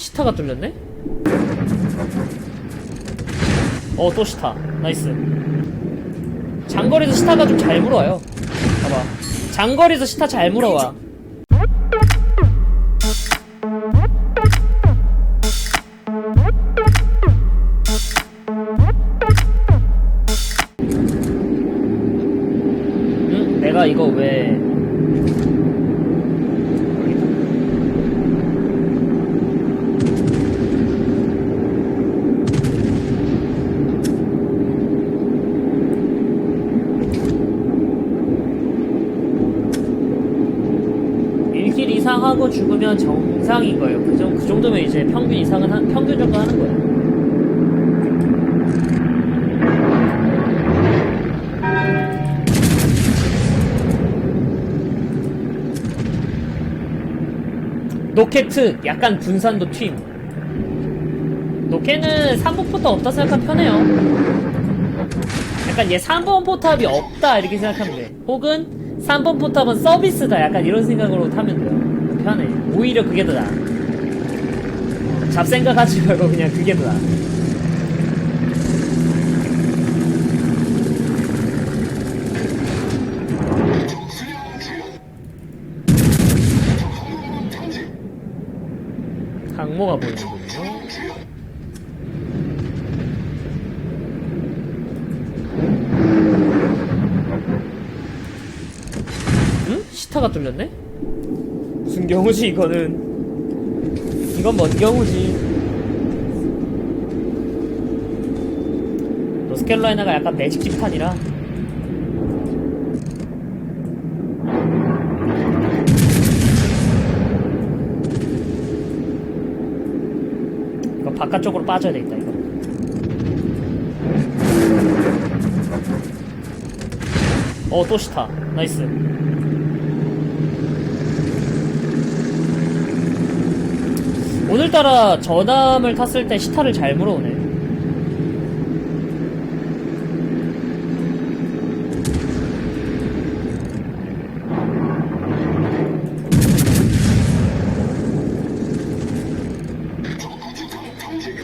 시타가 뚫렸네? 어, 또 시타. 나이스. 장거리에서 시타가 좀 잘 물어와요. 봐봐. 장거리에서 시타 잘 물어와. 응? 내가 이거 왜. 여기다. 일길 이상 하고 죽으면 정상인 거예요. 그, 정, 그 정도면 이제 평균 이상은 한, 평균 정도 하는 거예요. 노케트 약간 분산도 튀임. 노케는 3번부터 없다 생각하면 편해요. 약간 얘 3번 포탑이 없다 이렇게 생각하면 돼. 혹은 3번 포탑은 서비스다 약간 이런 생각으로 타면 돼요. 편해. 오히려 그게 더 나아. 잡생각 하지 말고 그냥 그게 더 나아. 항모가 보이는군요. 응? 시타가 뚫렸네? 무슨 경우지 이거는? 이건 뭔 경우지? 노스캐롤라이나가 약간 매직 집탄이라. 이거 바깥쪽으로 빠져야 되겠다 이거. 어또 시타. 나이스 오늘따라 전함을 탔을 때 시타를 잘 물어오네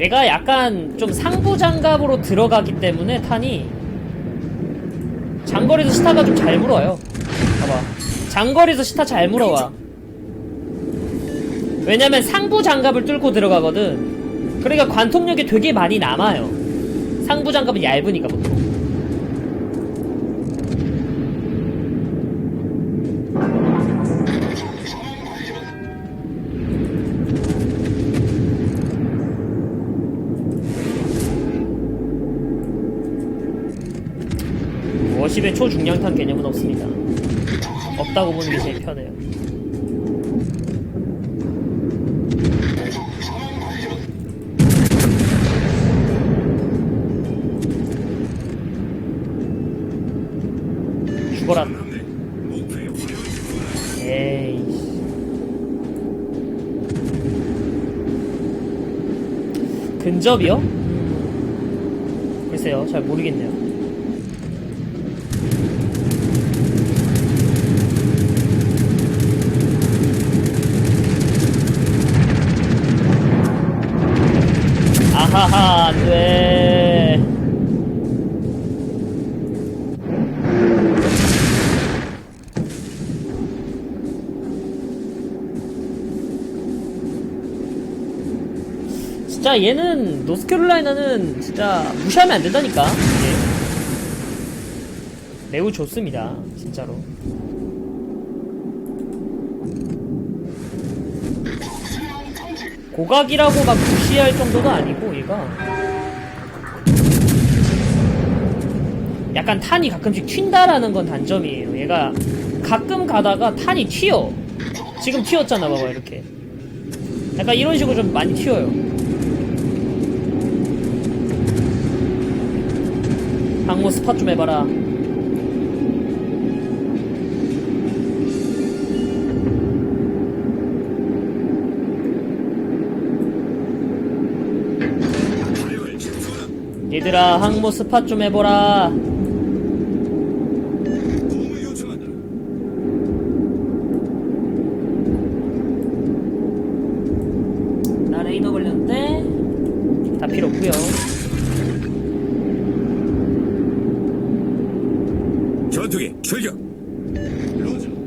얘가 약간 좀 상부 장갑으로 들어가기 때문에 탄이 장거리에서 시타가 좀 잘 물어요. 봐봐. 장거리에서 시타 잘 물어와. 왜냐면 상부 장갑을 뚫고 들어가거든. 그러니까 관통력이 되게 많이 남아요. 상부 장갑은 얇으니까 보통. 워십의 초중량탄 개념은 없습니다. 없다고 보는 게 제일 편해요. 근접이요? 글쎄요, 잘 모르겠네요. 아하하, 안 돼. 얘는 노스캐롤라이나는 진짜 무시하면 안 된다니까. 예. 매우 좋습니다. 진짜로. 고각이라고 막 무시할 정도도 아니고 얘가 약간 탄이 가끔씩 튄다라는 건 단점이에요. 얘가 가끔 가다가 탄이 튀어. 지금 튀었잖아, 봐봐 이렇게. 약간 이런 식으로 좀 많이 튀어요. 항모 스팟 좀 해봐라. 얘들아 항모 스팟 좀 해보라. 나 레이더 로저. 음.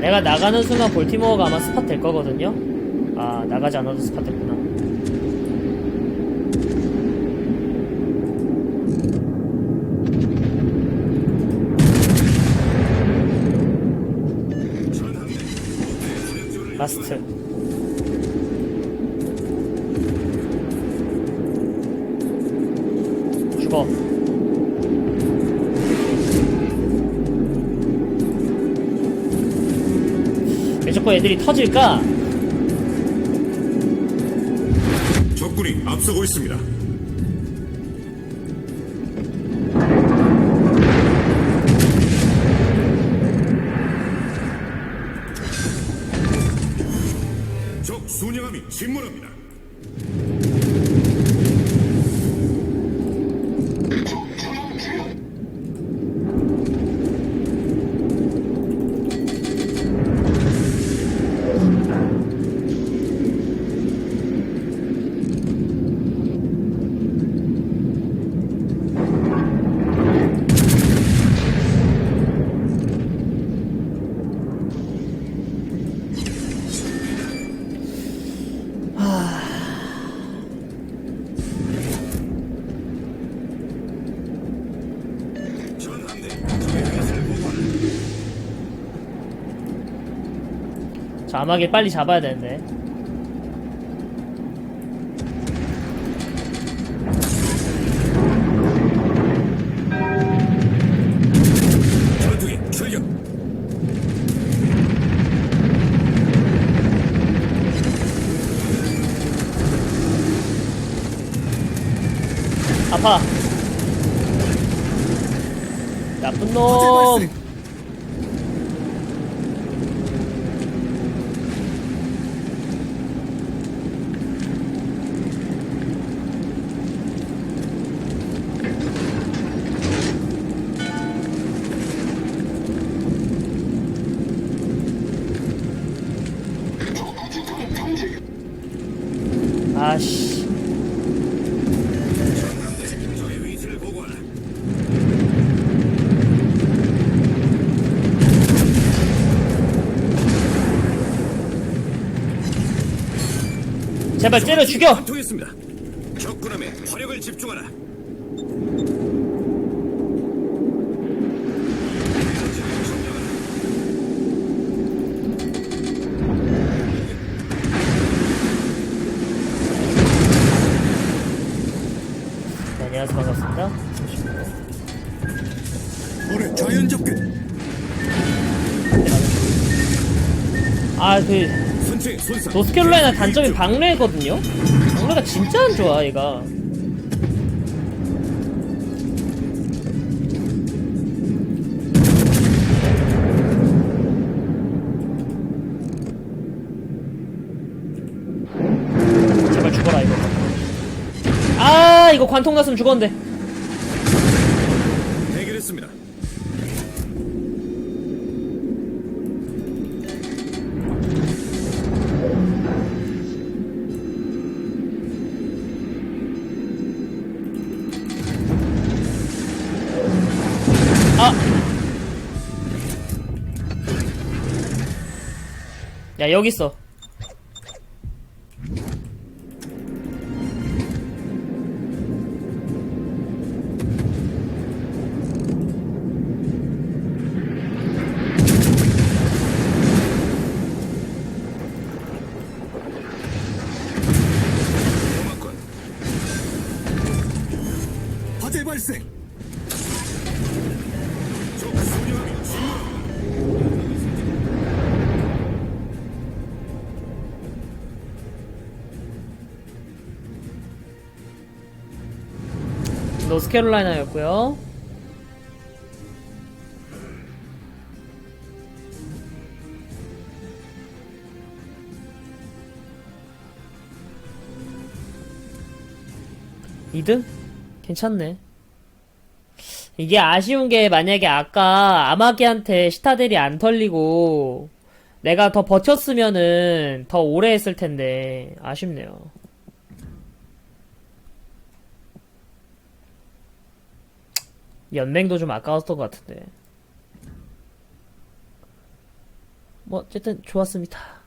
내가 나가는 순간 볼티모어가 아마 스팟 될 거거든요. 아 나가지 않아도 스팟 됐구나. 라스트. 죽어. 왜 자꾸 애들이 터질까? 적군이 앞서고 있습니다. 적 순양함이 침몰합니다. 자막을 빨리 잡아야 되는데. 아파. 나쁜 놈. 아씨. 전함대 적의 위치를 보고하라. 제발 째려 죽여. 관통했습니다. 적군함에 화력을 집중하라. 네, 안녕하세요. 반갑습니다. 올해 자연 접근. 아, 그. 노스캐롤라이나 단점이 방레거든요? 방레가 진짜 안 좋아, 얘가. 제발 죽어라, 이거. 아, 이거 관통 났으면 죽었는데. 야, 여기 있어. 발생. 노스캐롤라이나였고요. 이등 괜찮네. 이게 아쉬운 게 만약에 아까 아마기한테 시타델이 안 털리고 내가 더 버텼으면은 더 오래 했을 텐데 아쉽네요. 연맹도 좀 아까웠던 것 같은데. 뭐 어쨌든 좋았습니다.